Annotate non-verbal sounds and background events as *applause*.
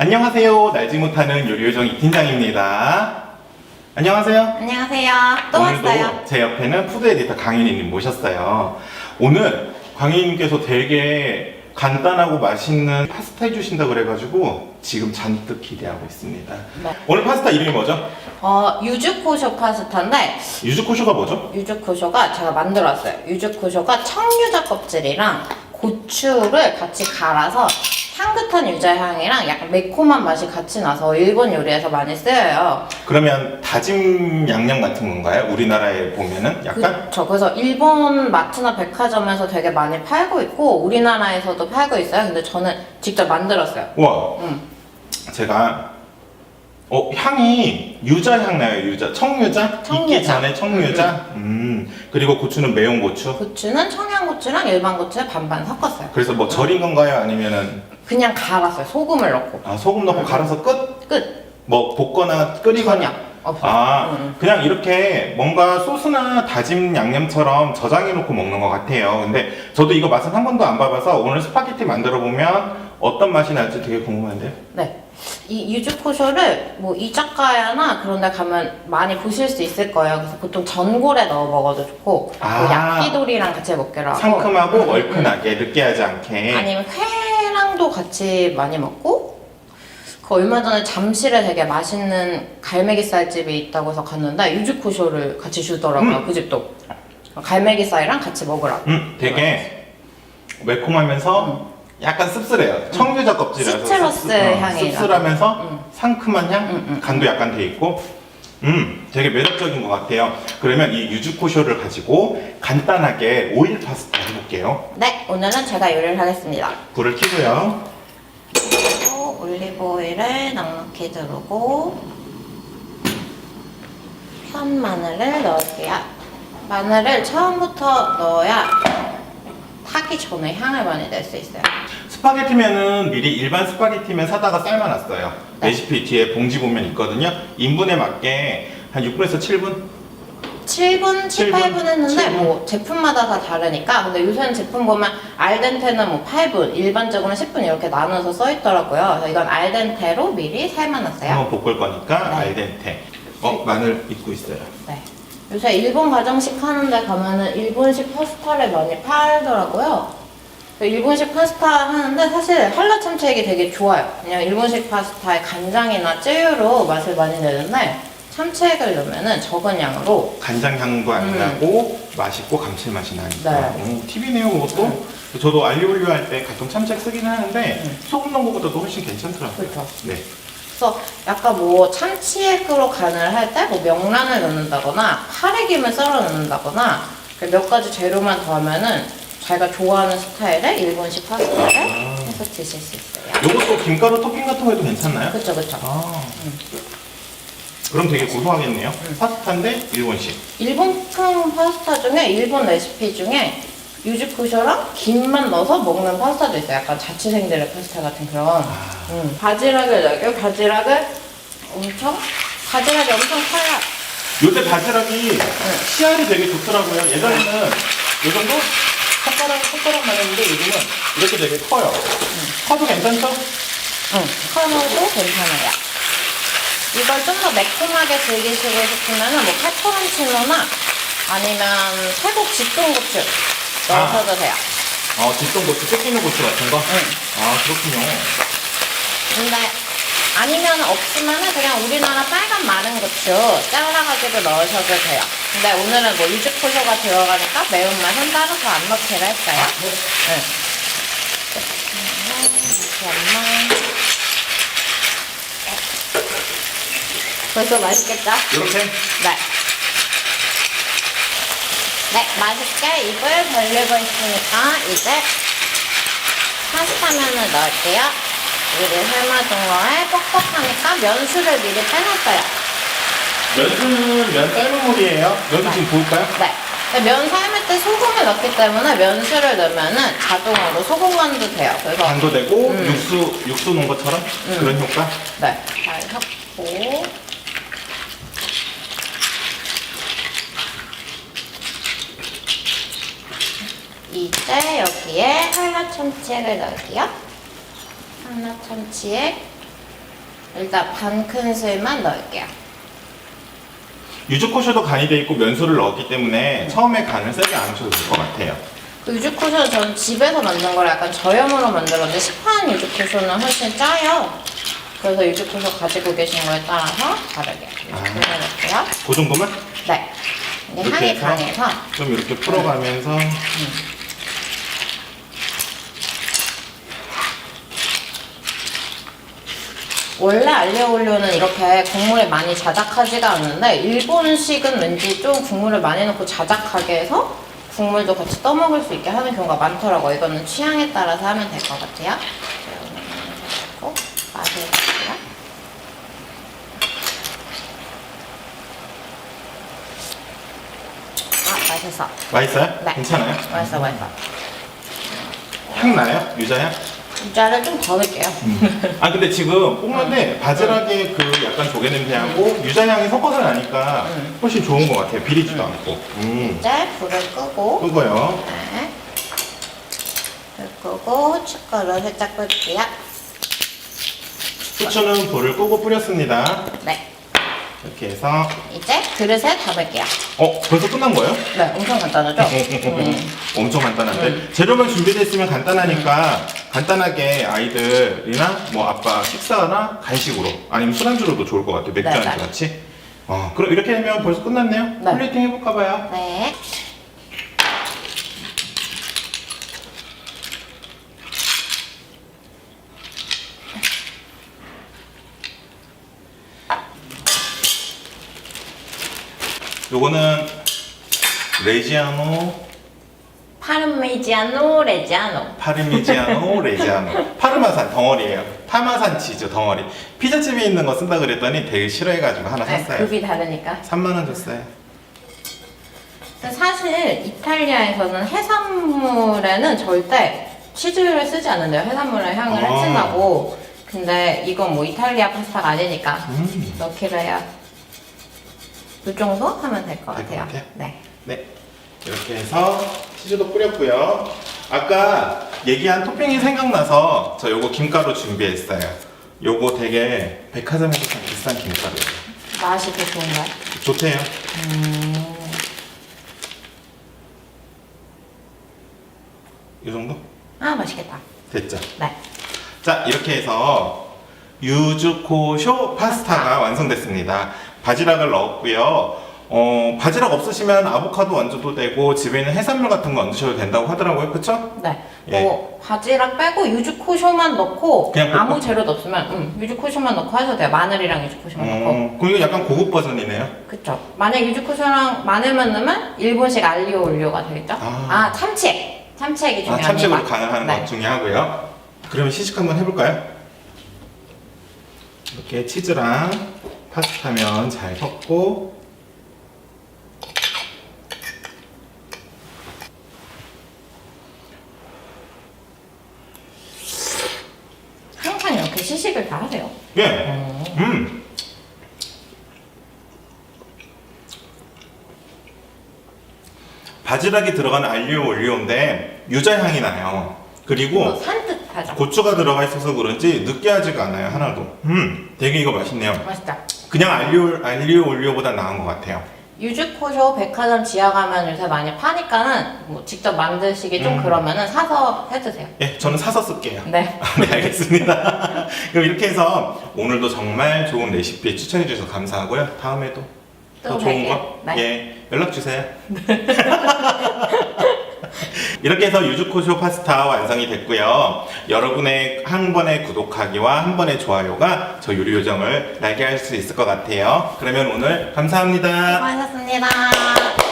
안녕하세요. 날지 못하는 요리 요정 이팀장입니다. 안녕하세요. 안녕하세요. 또 오늘도 왔어요. 제 옆에는 푸드 에디터 강윤희님 모셨어요. 오늘 강윤희님께서 되게 간단하고 맛있는 파스타 해주신다 그래가지고 지금 잔뜩 기대하고 있습니다. 네. 오늘 파스타 이름이 뭐죠? 어, 유즈코쇼 파스타인데 유즈코쇼가 뭐죠? 유즈코쇼가 제가 만들었어요. 유즈코쇼가 청유자 껍질이랑 고추를 같이 갈아서 향긋한 유자향이랑 약간 매콤한 맛이 같이 나서 일본 요리에서 많이 쓰여요. 그러면 다짐 양념 같은 건가요? 우리나라에 보면은 약간 그렇죠. 그래서 일본 마트나 백화점에서 되게 많이 팔고 있고 우리나라에서도 팔고 있어요. 근데 저는 직접 만들었어요. 와 음. 제가 어 향이 유자 향 나요 유자 청유자 청유자. 익기 전에 청유자 음 그리고 고추는 매운 고추 고추는 청양고추랑 일반 고추 반반 섞었어요. 그래서 뭐 절인 건가요 아니면은 그냥 갈았어요. 소금을 넣고. 아 소금 넣고 갈아서 끝 끝. 뭐 볶거나 끓이거나 전혀. 없어요. 아 음. 그냥 이렇게 뭔가 소스나 다진 양념처럼 저장해 놓고 먹는 것 같아요 근데 저도 이거 맛은 한 번도 안 봐봐서 오늘 스파게티 만들어 보면 어떤 맛이 날지 되게 궁금한데요 네. 이 유즈코쇼를 뭐 이자카야나 그런 데 가면 많이 보실 수 있을 거예요. 그래서 보통 전골에 넣어 먹어도 좋고 아. 뭐 야끼도리랑 같이 먹기로 하고 상큼하고 음, 음, 얼큰하게 느끼하지 않게 음. 아니면 회 랑도 같이 많이 먹고 그 얼마 전에 잠실에 되게 맛있는 갈매기살 집이 있다고 해서 갔는데 유즈코쇼를 같이 주더라고요. 그 집도 갈매기살이랑 같이 먹으라고. 음, 되게 매콤하면서 약간 씁쓸해요. 청유자 껍질이라서 시트러스 어, 향이 씁쓸하면서 음. 상큼한 향, 음, 음, 간도 약간 돼 있고, 음, 되게 매력적인 것 같아요. 그러면 이 유즈코쇼를 가지고 간단하게 오일 파스타 해볼게요. 네, 오늘은 제가 요리를 하겠습니다. 불을 켜고요. 그리고 올리브 오일을 넉넉히 두르고 편 마늘을 넣을게요. 마늘을 처음부터 넣어야 타기 전에 향을 많이 낼 수 있어요. 스파게티면은 미리 일반 스파게티면 사다가 삶아놨어요. 네. 레시피 뒤에 봉지 보면 있거든요. 인분에 맞게 한 6분에서 7분? 7분, 7, 7분? 8분 했는데 7분? 뭐 제품마다 다 다르니까 근데 요새는 제품 보면 알덴테는 뭐 8분, 일반적으로는 10분 이렇게 나눠서 써 있더라고요. 그래서 이건 알덴테로 미리 삶아놨어요. 한번 볶을 거니까 네. 알덴테. 어, 마늘 익고 있어요. 네. 요새 일본 가정식 하는데 가면은 일본식 파스타를 많이 팔더라고요. 일본식 파스타 하는데 사실 한라 참치액이 되게 좋아요. 그냥 일본식 파스타에 간장이나 쯔유로 맛을 많이 내는데 참치액을 넣으면은 적은 양으로 간장 향도 안 음. 나고 맛있고 감칠맛이 나니까. 네. 오, 팁이네요, 그것도. 저도 알리올리오 할 때 가끔 참치액 쓰긴 하는데 음. 소금 넣은 것보다도 훨씬 괜찮더라고요. 그렇죠. 네. 그래서 약간 뭐 참치액으로 간을 할 때 뭐 명란을 넣는다거나 파래김을 썰어 넣는다거나 그몇 가지 재료만 더하면은 자기가 좋아하는 스타일의 일본식 파스타를 아. 해서 드실 수 있어요. 요것도 김가루 토핑 같은 거 해도 괜찮나요? 그쵸 그쵸. 아. 그럼 되게 고소하겠네요. 음. 파스타인데 일본식. 일본풍 파스타 중에 일본 레시피 중에 유즈쿠쇼랑 김만 넣어서 먹는 파스타도 있어요. 약간 자취생들의 파스타 같은 그런. 아. 음. 바지락을 넣을게요. 바지락을 엄청 바지락이 엄청 커요. 요새 바지락이 씨알이 되게 좋더라고요. 예전에는 요 정도? 손가락, 손가락만 했는데 요즘은 이렇게 되게 커요. 커도 괜찮죠? 응, 커너도 괜찮아요. 이걸 좀 더 매콤하게 즐기시고 싶으면은 뭐 페퍼론치노나 아니면 태국 집동고추 넣으셔도 돼요. 어, 뒷동고추, 쫓기는 고추 같은 거? 응. 아, 그렇군요. 근데 아니면 없으면은 그냥 우리나라 빨간 마른 고추 잘라가지고 넣으셔도 돼요. 근데 오늘은 뭐 유즈코쇼가 들어가니까 매운맛은 따로서 안 넣기로 했어요. 응. 잠깐만. 벌써 맛있겠죠? 이렇게? 네. 네, 맛있게 입을 벌리고 있으니까 이제 파스타면을 넣을게요. 미리 삶아둔 거에 뻑뻑하니까 면수를 미리 빼놨어요. 면수는 면 삶은 물이에요. 면수 지금 부을까요? 네. 근데 면 삶을 때 소금을 넣기 때문에 면수를 넣으면은 자동으로 소금 간도 돼요. 그래서 간도 되고, 음. 육수, 육수 넣은 것처럼 그런 효과? 네, 잘 섞고 이제 여기에 한라참치액을 넣을게요. 한라참치액 일단 반 큰술만 넣을게요. 유즈코쇼도 간이 돼 있고 면수를 넣었기 때문에 처음에 간을 세게 안 쳐도 될 것 같아요. 그 유즈쿠션 전 집에서 만든 걸 약간 저염으로 만들었는데 시판 유즈쿠션은 훨씬 짜요. 그래서 유즈쿠션 가지고 계신 거에 따라서 다르게 아. 유즈쿠션 넣을게요. 그 정도만 네. 이제 이렇게 향이 해서? 강해서 좀 이렇게 풀어가면서 원래 알리오올리오는 이렇게 국물에 많이 자작하지가 않는데 일본식은 왠지 좀 국물을 많이 넣고 자작하게 해서 국물도 같이 떠먹을 수 있게 하는 경우가 많더라고요. 이거는 취향에 따라서 하면 될 것 같아요. 그리고 맛을 볼게요. 아, 맛있어. 맛있어요? 네. 괜찮아요? 맛있어, 맛있어. 향 나요? 유자향? 유자를 좀더 넣을게요. 아 근데 지금 볶는데 바지락의 그 약간 조개 냄새하고 유자향이 섞어서 나니까 음. 훨씬 좋은 것 같아요. 비리지도 않고. 음. 이제 불을 끄고 그거요. 네. 불 끄고 후춧가루 살짝 뿌릴게요. 후추는 불을 끄고 뿌렸습니다. 네. 이렇게 해서 이제 그릇에 담을게요. 어 벌써 끝난 거예요? 네, 엄청 간단하죠? 음. 엄청 간단한데 음. 재료만 준비되어 있으면 간단하니까 간단하게 아이들이나 뭐 아빠 식사나 간식으로 아니면 술안주로도 좋을 것 같아요 맥주 네, 안주 네. 같이 어 그럼 이렇게 되면 벌써 끝났네요 네. 플레이팅 해볼까 봐요 네. 요거는 레지아노 파르미지아노 레지아노. 파르미지아노 *laughs* 레지아노 파르마산 덩어리예요 파마산 치즈 덩어리 피자집에 있는 거 쓴다 그랬더니 되게 싫어해가지고 하나 네, 샀어요 급이 다르니까. 3만 원 줬어요 근데 사실 이탈리아에서는 해산물에는 절대 치즈를 쓰지 않는데요. 해산물의 향을 아. 해친다고. 근데 이건 뭐 이탈리아 파스타가 아니니까 음. 넣기로 해요. 이 정도 하면 될 것 될것 같아요. 같아요? 네. 네. 이렇게 해서 치즈도 뿌렸고요. 아까 얘기한 토핑이 생각나서 저 요거 김가루 준비했어요. 요거 되게 백화점에서 산 비싼 김가루예요. 맛이 더 좋은가요? 좋대요. 이 정도? 아, 맛있겠다. 됐죠? 네. 자, 이렇게 해서 유즈코쇼 파스타가 완성됐습니다. 바지락을 넣었고요. 어, 바지락 없으시면 아보카도 얹어도 되고 집에 있는 해산물 같은 거 얹으셔도 된다고 하더라고요. 그쵸? 네. 예. 뭐 바지락 빼고 유즈코쇼만 넣고 그냥 볶아? 아무 재료도 없으면 음, 유즈코쇼만 넣고 하셔도 돼요. 마늘이랑 유즈코쇼만 넣고. 어, 그럼 이거 약간 고급 버전이네요. 그쵸. 만약 유즈코쇼랑 마늘만 넣으면 일본식 알리오 올리오가 되겠죠? 아. 아, 참치액. 참치액이 아, 중요합니다. 참치으로 가능한 네. 것 중요하고요. 그러면 시식 한번 해볼까요? 이렇게 치즈랑 파스타면 잘 섞고 항상 이렇게 시식을 다 하세요. 예, 음. 음, 바지락이 들어간 알리오 올리오인데 유자 향이 나요. 그리고 뭐 산뜻하죠. 고추가 들어가 있어서 그런지 느끼하지가 않아요 하나도. 음, 되게 이거 맛있네요. 맛있다. 그냥 알리오 알리오 올리오보다 나은 것 같아요. 유즈코쇼 백화점 지하 가면 요새 많이 파니까는 뭐 직접 만드시기 좀 음. 그러면은 사서 해드세요. 예, 저는 사서 쓸게요. 네. *laughs* 네, 알겠습니다. *laughs* 그럼 이렇게 해서 오늘도 정말 좋은 레시피 추천해 주셔서 감사하고요. 다음에도 더또 좋은 뵐게요. 거 네. 예, 연락 주세요. *laughs* *laughs* 이렇게 해서 유즈코쇼 파스타 완성이 됐고요. 여러분의 한 번의 구독하기와 한 번의 좋아요가 저 요리 요정을 날게 할 수 있을 것 같아요. 그러면 오늘 감사합니다. 수고하셨습니다.